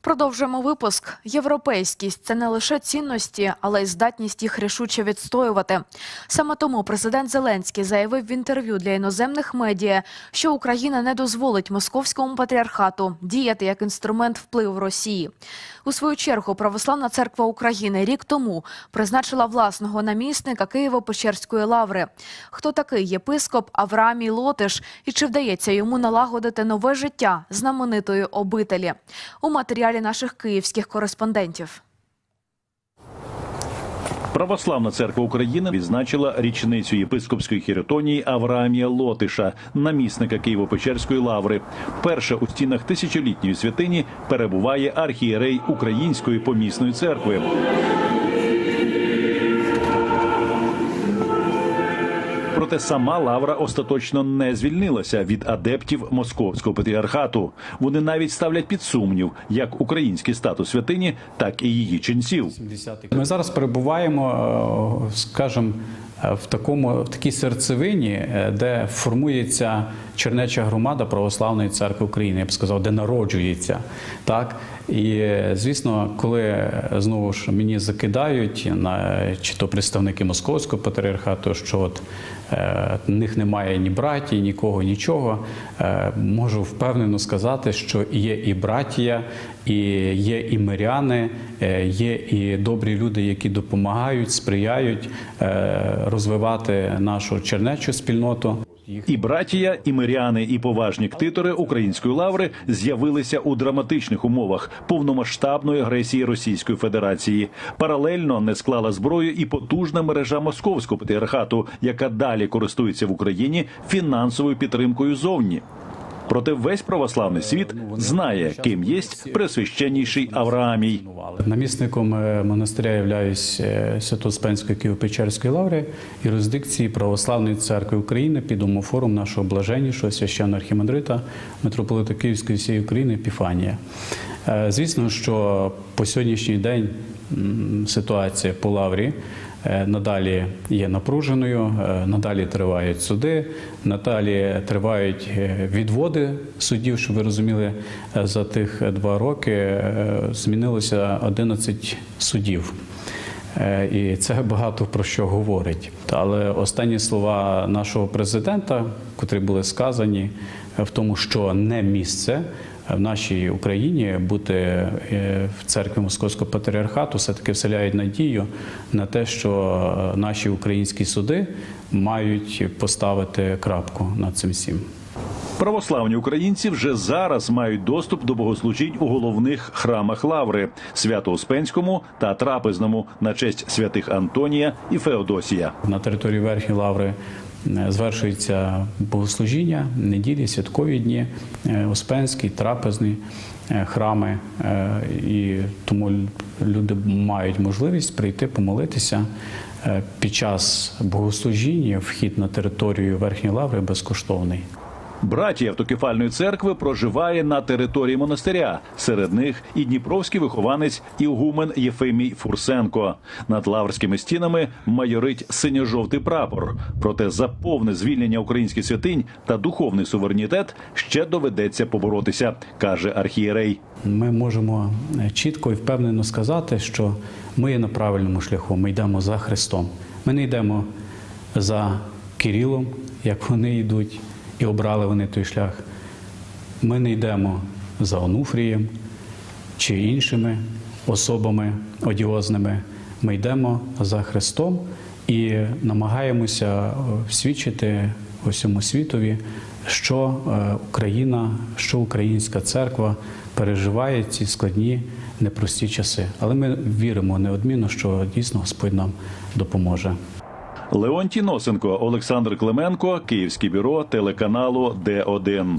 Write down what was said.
Продовжуємо випуск. Європейськість це не лише цінності, але й здатність їх рішуче відстоювати. Саме тому президент Зеленський заявив в інтерв'ю для іноземних медіа, що Україна не дозволить московському патріархату діяти як інструмент впливу Росії. У свою чергу Православна церква України рік тому призначила власного намісника Києво-Печерської лаври. Хто такий єпископ Авраамій Лотиш і чи вдається йому налагодити нове життя знаменитої обителі? У матеріалі наших київських кореспондентів. Православна церква України відзначила річницю єпископської хіротонії Авраамія Лотиша, намісника Києво-Печерської лаври. Перша у стінах тисячолітньої святині перебуває архієрей Української помісної церкви. Проте сама лавра остаточно не звільнилася від адептів московського патріархату. Вони навіть ставлять під сумнів як український статус святині, так і її ченців. Ми зараз перебуваємо, е, скажімо, е, в такому в такій серцевині, е, де формується чернеча громада православної церкви України, я б сказав, де народжується. Так і звісно, коли знову ж мені закидають на чи то представники московського патріархату, що от в них немає ні братії, нікого, нічого. Е, можу впевнено сказати, що є і братія, і є і миряни, е, є і добрі люди, які допомагають, сприяють е, розвивати нашу чернечу спільноту. І братія, і миряни, і поважні ктитори української лаври з'явилися у драматичних умовах повномасштабної агресії Російської Федерації. Паралельно не склала зброю і потужна мережа московського патріархату, яка далі користується в Україні фінансовою підтримкою зовні. Проте весь православний світ знає, ким є пресвященніший Авраамій. Намісником е, монастиря являюсь е, Свято-Успенської Києво-Печерської лаври юрисдикції Православної церкви України під умофорум нашого блаженнішого священного архімандрита митрополита Київської всієї України Епіфанія. Е, Звісно, що по сьогоднішній день ситуація по лаврі надалі є напруженою, е, надалі тривають суди, надалі тривають е, відводи суддів, щоб ви розуміли, е, за тих два роки е, змінилося 11 суддів. Е, І це багато про що говорить. Але останні слова нашого президента, котрі були сказані е, в тому, що не місце в нашій Україні бути е, в церкві Московського патріархату, все таки вселяють надію на те, що е, наші українські суди мають поставити крапку над цим всім. Православні українці вже зараз мають доступ до богослужінь у головних храмах Лаври Свято-Успенському та Трапезному на честь святих Антонія і Феодосія. На території Верхньої Лаври звершується богослужіння, неділі, святкові дні, е, Успенський, трапезний е, храми. Е, І тому люди мають можливість прийти помолитися. Е, Під час богослужіння вхід на територію Верхньої Лаври безкоштовний. Братія автокефальної церкви проживає на території монастиря. Серед них і дніпровський вихованець Ігумен Єфимій Фурсенко. Над лаврськими стінами майорить синьо-жовтий прапор. Проте за повне звільнення українських святинь та духовний суверенітет ще доведеться поборотися, каже архієрей. Ми можемо е, чітко і впевнено сказати, що ми є на правильному шляху. Ми йдемо за Христом. Ми не йдемо за Кирилом, як вони йдуть, і обрали вони той шлях. Ми не йдемо за Онуфрієм чи іншими особами одіозними. Ми йдемо за Христом і намагаємося е, свідчити усьому світові, що е, Україна, що українська церква переживає ці складні, непрості часи. Але ми віримо неодмінно, що дійсно Господь нам допоможе. Леонтій Носенко, Олександр Клименко, Київське бюро телеканалу Д1.